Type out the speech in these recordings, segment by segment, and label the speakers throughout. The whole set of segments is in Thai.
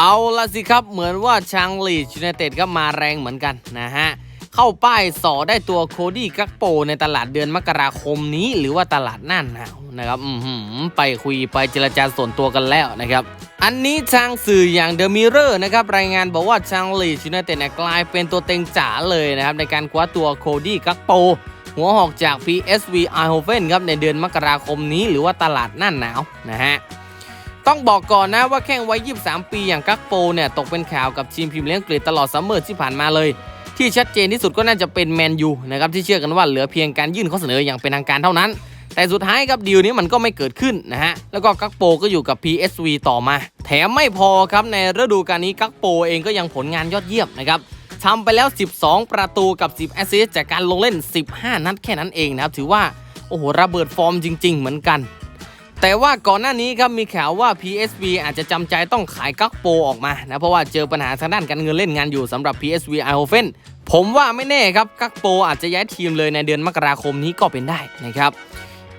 Speaker 1: เอาละสิครับเหมือนว่าชางลีดยูไนเต็ดก็มาแรงเหมือนกันนะฮะ เข้าป้ายสอได้ตัวโคดี้กักโปในตลาดเดือนมกราคมนี้ หรือว่าตลาดหน้าหนาวนะครับไปคุยไปเจรจาส่วนตัวกันแล้วนะครับ อันนี้ทางสื่ออย่างเดอะมิเรอร์นะครับรายงานบอกว่าชางลีดยูไนเต็ดกลายเป็นตัวเต็งจ๋าเลยนะครับในการคว้าตัวโคดี้กักโปหัวหอกจาก PSV Eindhoven ครับในเดือนมกราคมนี้ หรือว่าตลาดหน้าหนาวนะฮะ ต้องบอกก่อนนะว่าแข้งวัย 23 ปีอย่างกักโปเนี่ยตกเป็นข่าวกับทีมพรีเมียร์ลีกอังกฤษตลอดซัมเมอร์ที่ผ่านมาเลย ที่ชัดเจนที่สุดก็น่าจะเป็นแมนยูนะครับที่เชื่อกันว่าเหลือเพียงการยื่นข้อเสนออย่างเป็นทางการเท่านั้น แต่สุดท้ายครับดีลนี้มันก็ไม่เกิดขึ้นนะฮะแล้วก็กักโปก็อยู่กับ PSV ต่อมา แถมไม่พอครับในฤดูกาลนี้กักโปเองก็ยังผลงานยอดเยี่ยมนะครับทำไปแล้ว 12 ประตูกับ 10 แอสซิสต์จากการลงเล่น 15 นัดแค่นั้นเองนะครับถือว่าโอ้โหระเบิดฟอร์มจริง ๆ เหมือนกัน แต่ว่าก่อนหน้านี้ครับมีข่าวว่า PSV อาจจะจำใจต้องขายกักโปออกมานะเพราะว่าเจอปัญหาทางด้านการเงินเล่นงานอยู่สำหรับ PSV Eindhoven ผมว่าไม่แน่ครับกักโปอาจจะย้ายทีมเลยในเดือนมกราคมนี้ก็เป็นได้นะครับ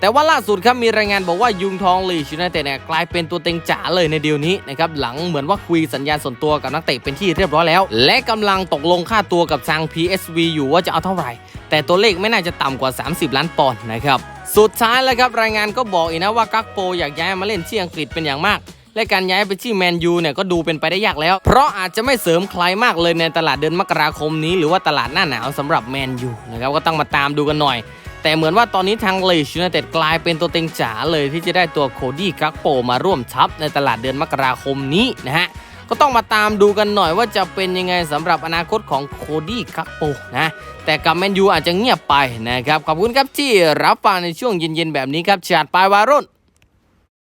Speaker 1: แต่ว่าล่าสุดครับมีรายงานบอกว่ายุงทองลีชูไนเต็ดเนี่ยกลายเป็นตัวเต็งจ๋าเลยในเดียวนี้นะครับหลังเหมือนว่าคุยสัญญาส่วนตัวกับนักเตะเป็นที่เรียบร้อยแล้ว และกำลังตกลงค่าตัวกับทาง PSV อยู่ว่าจะเอาเท่าไหร่ แต่ตัวเลขไม่น่าจะต่ำกว่า 30 ล้านปอนด์นะครับสุดท้ายแล้วครับรายงานก็บอกอีกนะว่ากักโปอยากย้ายมาเล่นที่อังกฤษเป็นอย่างมากและการย้ายไปที่แมนยูเนี่ยก็ดูเป็นไปได้ยากแล้ว เพราะอาจจะไม่เสริมใครมากเลยในตลาดเดือนมกราคมนี้ หรือว่าตลาดหน้าหนาวสำหรับแมนยูนะครับก็ต้องมาตามดูกันหน่อย แต่เหมือนว่าตอนนี้ทางเลชยูไนเต็ดกลายเป็นตัวเต็งจ๋าเลยที่จะได้ตัวโคดี้กักโปมาร่วมทัพในตลาดเดือนมกราคมนี้นะฮะก็ต้องมาตามดูกันหน่อยว่าจะเป็นยังไงสำหรับอนาคตของโคดี้กักโปนะแต่กับแมนยูอาจจะเงียบไปนะครับ ขอบคุณครับที่รับฟังในช่วงเย็นๆแบบนี้ครับชาดปลายวารุ่น